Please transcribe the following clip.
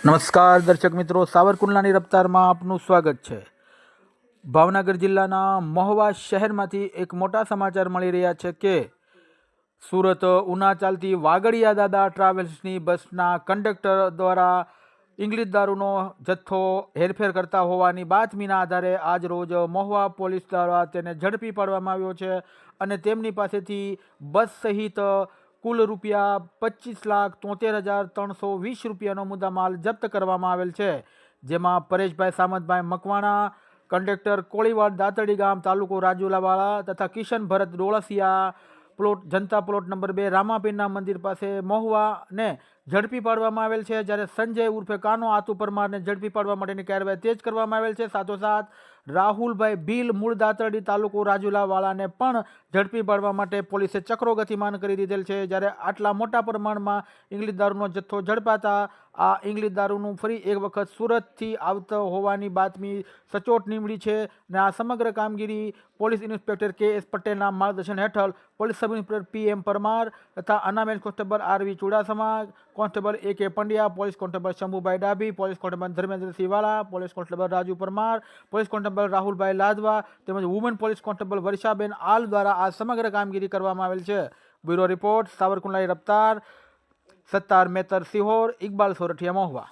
નમસ્કાર દર્શક મિત્રો, સાવરકુંડલાની રફતારમાં આપનું સ્વાગત છે. ભાવનગર જિલ્લાના મહુવા શહેરમાંથી એક મોટા સમાચાર મળી રહ્યા છે કે, સુરત ઉના ચાલતી વાગડિયા દાદા ટ્રાવેલ્સની બસના કંડક્ટર દ્વારા ઇંગ્લિશ દારૂનો જથ્થો હેરફેર કરતા હોવાની બાતમીના આધારે આજ રોજ મહુવા પોલીસ દ્વારા તેને ઝડપી પાડવામાં આવ્યો છે અને તેમની પાસેથી બસ સહિત કુલ રૂપિયા પચીસ લાખ તોતેર હજાર ત્રણસો વીસ રૂપિયાનો મુદ્દામાલ જપ્ત કરવામાં આવેલ છે, જેમાં પરેશભાઈ સામતભાઈ મકવાણા, કંડક્ટર કોળીવાડ દાતડી ગામ તાલુકો રાજુલાવાળા તથા Kishan Bharat Dolasiya plot Janta plot number બે રામાપીરના મંદિર પાસે મહુવાને ઝડપી પાડવામાં આવેલ છે. જ્યારે સંજય ઉર્ફે કાનો આતુ પરમારને ઝડપી પાડવા માટેની કાર્યવાહી તેજ કરવામાં આવેલ છે. સાથોસાથ, રાહુલભાઈ ભીલ મૂળ દાતરડી તાલુકો રાજુલાવાળાને પણ ઝડપી પાડવા માટે પોલીસે ચક્રો ગતિમાન કરી દીધેલ છે. જ્યારે આટલા મોટા પ્રમાણમાં ઇંગ્લિશ દારૂનો જથ્થો ઝડપાતા આ ઇંગ્લિશ દારૂનું ફરી એક વખત સુરતથી આવતો હોવાની બાતમી સચોટ નીમડી છે અને આ સમગ્ર કામગીરી પોલીસ ઇન્સ્પેક્ટર કે એસ પટેલના માર્ગદર્શન હેઠળ police sub inspector P M Parmar તથા unarmed constable R V Chudasama constable A K Pandya, police constable Shambhubhai Dabhi, police constable Dharmendra Vala police constable Raju Parmar, police constable Rahulbhai Ladva તેમજ woman police constable વર્ષાબેન આલ દ્વારા આ સમગ્ર કામગીરી કરવામાં આવેલ છે. બ્યુરો રિપોર્ટ, સાવરકુંડલાઈ રફતાર, સત્તાર મેતર સિહોર, ઇકબાલ સોરઠિયા મહુવા.